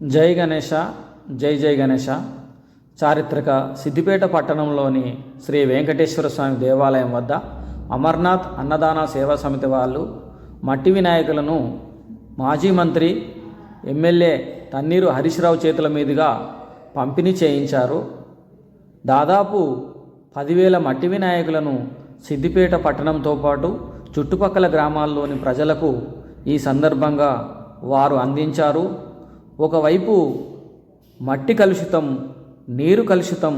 జై గణేష జై జై గణేష. చారిత్రక సిద్దిపేట పట్టణంలోని శ్రీ వెంకటేశ్వర స్వామి దేవాలయం వద్ద అమర్నాథ్ అన్నదాన సేవా సమితి వాళ్ళు మట్టి వినాయకులను మాజీ మంత్రి ఎమ్మెల్యే తన్నీరు హరీష్ రావు చేతుల మీదుగా పంపిణీ చేయించారు. దాదాపు పదివేల మట్టి వినాయకులను సిద్దిపేట పట్టణంతో పాటు చుట్టుపక్కల గ్రామాల్లోని ప్రజలకు ఈ సందర్భంగా వారు అందించారు. ఒకవైపు మట్టి కలుషితం నీరు కలుషితం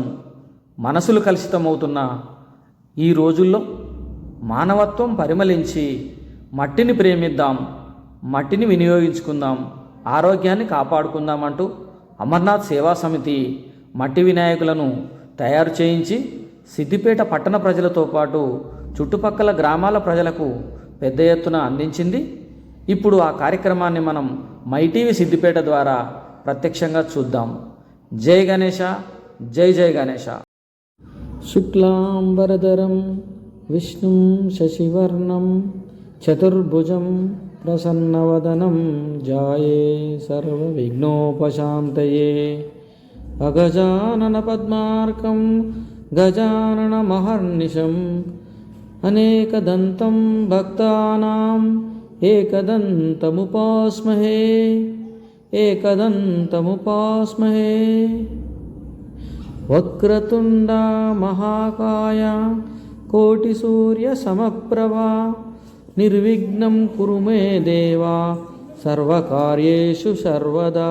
మనసులు కలుషితమవుతున్న ఈ రోజుల్లో మానవత్వం పరిమళించి మట్టిని ప్రేమిద్దాం మట్టిని వినియోగించుకుందాం ఆరోగ్యాన్ని కాపాడుకుందామంటూ అమర్నాథ్ సేవా సమితి మట్టి వినాయకులను తయారు చేయించి సిద్దిపేట పట్టణ ప్రజలతో పాటు చుట్టుపక్కల గ్రామాల ప్రజలకు పెద్ద ఎత్తున అందించింది. ఇప్పుడు ఆ కార్యక్రమాన్ని మనం మైటీవీ సిద్దిపేట ద్వారా ప్రత్యక్షంగా చూద్దాం. జై గణేష జై జై గణేష శుక్లాంబరధరం విష్ణుం శశివర్ణం చతుర్భుజం ప్రసన్నవదనం జాయే సర్వ విఘ్నోపశాంతయే అగజానన పద్మార్కం గజాననమహర్నిశం अनेकदन्तं भक्तानाम् एकदन्तमुपास्महे एकदन्तमुपास्महे वक्रतुण्डा महाकाया कोटिसूर्यसमप्रभा निर्विघ्नं कुरु मे देवा सर्वकार्येषु सर्वदा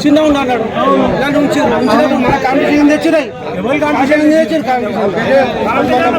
చిన్న ఉన్నాడు ఇలాంటి ఉంచారు ఉంచినప్పుడు మన కాంపిటీషన్ తెచ్చినాయి ఎవరు కాంపిటీషన్ తెచ్చారు కాంపిటీషన్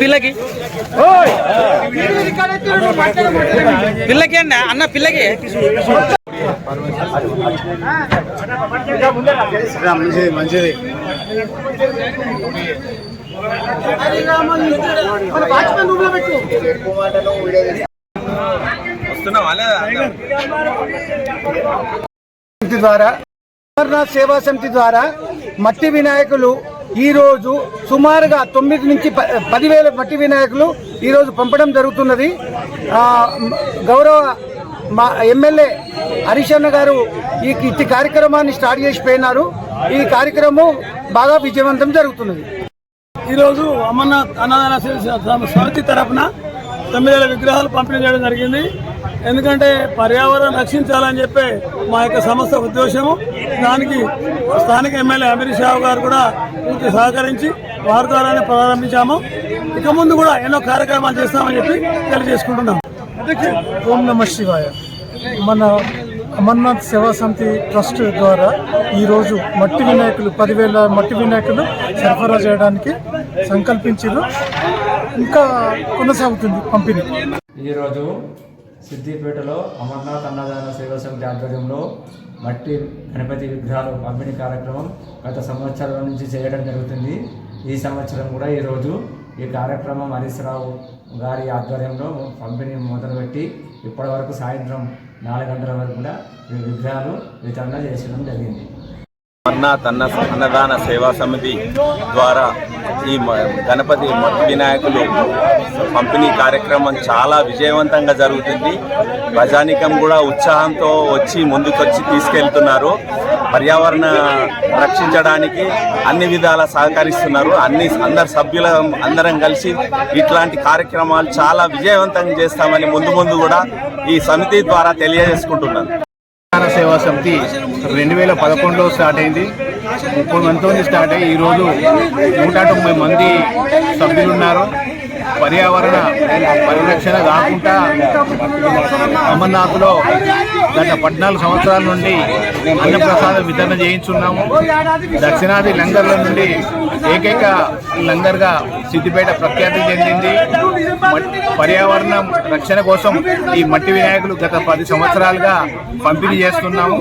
పిల్లకి. పిల్లకి అండి అన్న పిల్లకి. మంచిది మంచిది సమితి ద్వారా అమర్నాథ్ సేవా సమితి ద్వారా మట్టి వినాయకులు ఈరోజు సుమారుగా తొమ్మిది నుంచి ప- పదివేల మట్టి వినాయకులు ఈరోజు పంపడం జరుగుతున్నది. గౌరవ మా ఎమ్మెల్యే హరిశన్న గారు ఈ ఇట్టి కార్యక్రమాన్ని స్టార్ట్ చేసి పోయినారు ఈ కార్యక్రమం బాగా విజయవంతం జరుగుతున్నది. ఈరోజు అమర్నాథ్ అన్నదాన సమితి తరఫున తొమ్మిది వేల విగ్రహాలు పంపిణీ చేయడం జరిగింది. ఎందుకంటే పర్యావరణం రక్షించాలని చెప్పి మా యొక్క సంస్థ ఉద్దేశము. దానికి స్థానిక ఎమ్మెల్యే అమిత్ షా గారు కూడా పూర్తి సహకరించి వారి ద్వారానే ప్రారంభించాము. ఇక ముందు కూడా ఎన్నో కార్యక్రమాలు చేస్తామని చెప్పి తెలియజేసుకుంటున్నాం. ఓం నమ శివాయ. మన అమర్నాథ్ సేవా సమితి ట్రస్ట్ ద్వారా ఈరోజు మట్టి వినాయకులు పదివేల మట్టి వినాయకులు సరఫరా చేయడానికి సంకల్పించారు. ఇంకా కొనసాగుతుంది పంపిణీ. ఈరోజు సిద్దిపేటలో అమర్నాథ్ అన్నదాన సేవా సమితి ఆధ్వర్యంలో మట్టి గణపతి విగ్రహాలు పంపిణీ కార్యక్రమం గత సంవత్సరాల నుంచి చేయడం జరుగుతుంది. ఈ సంవత్సరం కూడా ఈరోజు ఈ కార్యక్రమం హరీష్ రావు గారి ఆధ్వర్యంలో పంపిణీ మొదలుపెట్టి ఇప్పటి వరకు సాయంత్రం నాలుగు గంటల వరకు కూడా ఈ విగ్రహాలు వితరణ చేసడం జరిగింది. అమర్నాథ్ అన్న అన్నదాన సేవా సమితి ద్వారా ఈ గణపతి మట్టి వినాయకులు పంపిణీ కార్యక్రమం చాలా విజయవంతంగా జరుగుతుంది. ప్రజానికం కూడా ఉత్సాహంతో వచ్చి ముందుకొచ్చి తీసుకెళ్తున్నారు. పర్యావరణ రక్షించడానికి అన్ని విధాల సహకరిస్తున్నారు. అన్ని అందరు సభ్యుల అందరం కలిసి ఇట్లాంటి కార్యక్రమాలు చాలా విజయవంతంగా చేస్తామని ముందు ముందు కూడా ఈ సమితి ద్వారా తెలియజేసుకుంటున్నాను. సేవా సమితి రెండు వేల పదకొండులో స్టార్ట్ అయింది. ముప్పై మందితో స్టార్ట్ అయ్యి ఈరోజు నూట తొంభై మంది సభ్యులు ఉన్నారు. పర్యావరణ పరిరక్షణ కాకుండా అమర్నాథ్లో గత పద్నాలుగు సంవత్సరాల నుండి అన్నప్రసాద వితరణ చేయించున్నాము. దక్షిణాది లంగర్ల నుండి ఏకైక లంగర్గా సిద్దిపేట ప్రఖ్యాతి చెందింది. పర్యావరణం రక్షణ కోసం ఈ మట్టి వినాయకులు గత పది సంవత్సరాలుగా పంపిణీ చేస్తున్నాము.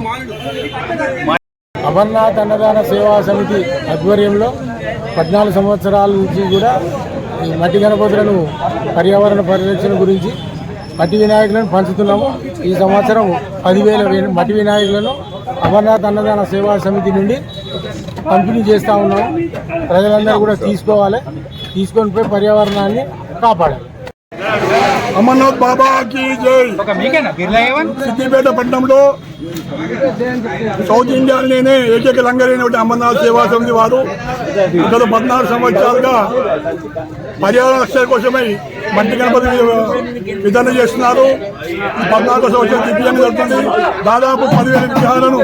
అమర్నాథ్ అన్నదాన సేవా సమితి ఆధ్వర్యంలో పద్నాలుగు సంవత్సరాల నుంచి కూడా మట్టి గణపతులను పర్యావరణ పరిరక్షణ గురించి మట్టి వినాయకులను పంచుతున్నాము. ఈ సంవత్సరం పదివేల మట్టి వినాయకులను అమర్నాథ్ అన్నదాన సేవా సమితి నుండి పంపిణీ చేస్తూ ఉన్నాము. ప్రజలందరూ కూడా తీసుకోవాలి. తీసుకొని పోయి పర్యావరణాన్ని కాపాడాలి. అమర్నాథ్ బాబా కీ జై. సిద్దిపేట పట్టణంలో సౌత్ ఇండియాలోనే ఏకైక లంగరైనటువంటి అమర్నాథ్ సేవా సమితి వారు. గత పద్నాలుగు సంవత్సరాలుగా పర్యావరణ రక్షణ కోసమై మట్టి గణపతి విధానం చేస్తున్నారు. ఈ పద్నాలుగు సంవత్సరం దివ్యంగా జరుగుతుంది దాదాపు పదివేల విగ్రహాలను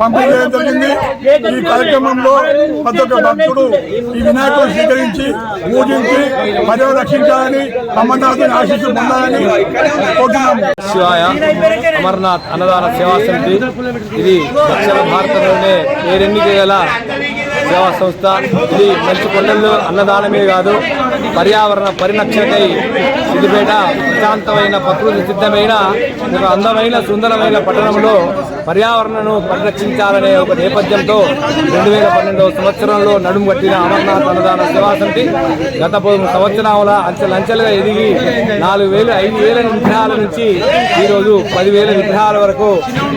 పంపిణీ చేయడం జరిగింది. ఈ కార్యక్రమంలో ప్రతి ఒక్క భక్తుడు ఈ వినాయకుడు స్వీకరించి పూజించి పర్యావరణ రక్షించాలని అమర్నాథుని ఆశీస్సు పొందాలని కోరుతున్నాము శివాయ అమర్నాథ్ అన్నదాన సేవా సమితి. ఇది దక్షిణ భారతంలోనే పేరెన్నిక గల సేవా సంస్థ ఇది మంచి కొండల్లో అన్నదానమే కాదు పర్యావరణ పరిరక్షణకై సిద్దిపేట ప్రశాంతమైన ప్రకృతి సిద్ధమైన ఒక అందమైన సుందరమైన పట్టణంలో పర్యావరణను పరిరక్షించాలనే ఒక నేపథ్యంతో రెండు వేల పన్నెండవ సంవత్సరంలో నడుము కట్టిన అమర్నాథ్ అన్నదాన సేవా సమితి గత పది సంవత్సరాల అంచెలంచెలుగా ఎదిగి నాలుగు వేలు ఐదు వేల విగ్రహాల నుంచి ఈరోజు పదివేల విగ్రహాల వరకు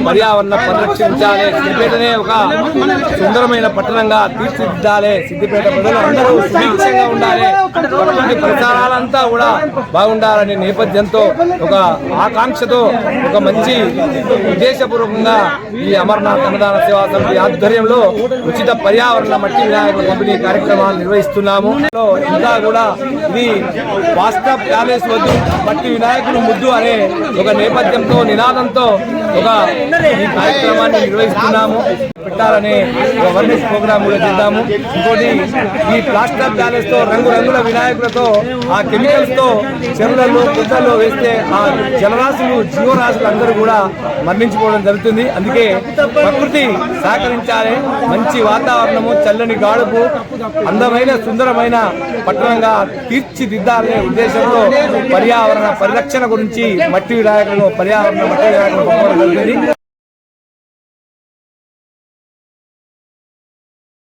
పర్యావరణ పరిరక్షించాలి సిద్దిపేటనే ఒక సుందరమైన పట్టణంగా తీర్చిదిద్దాలి సిద్దిపేట ప్రజలు అందరూ సుభిక్షంగా ఉండాలి. ప్రకృతి ప్రచారాలంతా కూడా బాగుండాలనే నేపథ్యంతో ఒక ఆకాంక్షతో ఒక మంచి ఉద్దేశపూర్వకంగా ఈ అమర్నాథ్ అన్నదాన సేవా సమితి ఆధ్వర్యంలో ఉచిత పర్యావరణ మట్టి వినాయకుల పంపిణీ కార్యక్రమాలు నిర్వహిస్తున్నాము. ఇంకా కూడా ఇది వాస్తవ్ ప్యాలెస్ వద్దు మట్టి వినాయకుడు ముద్దు అనే ఒక నేపథ్యంతో నినాదంతో ఒక ఈ కార్యక్రమాన్ని నిర్వహిస్తున్నాము. పెట్టాలని ఒక అవేర్నెస్ ప్రోగ్రామ్ కూడా చేద్దాము. ఇంకోటి ఈ ప్లాస్టర్ ప్యాలెస్తో వినాయకులతో ఆ కెమికల్స్తో చెరువులలో గుద్దల్లో వేస్తే ఆ జలరాశులు జీవరాశులు అందరూ కూడా మరణించిపోవడం జరుగుతుంది. అందుకే ప్రకృతి సహకరించాలి. మంచి వాతావరణము చల్లని గాడుపు అందమైన సుందరమైన పట్టణంగా తీర్చిదిద్దాలనే ఉద్దేశంతో పర్యావరణ పరిరక్షణ గురించి మట్టి వినాయకులను పర్యావరణ మట్టి వినాయకులను పంపడం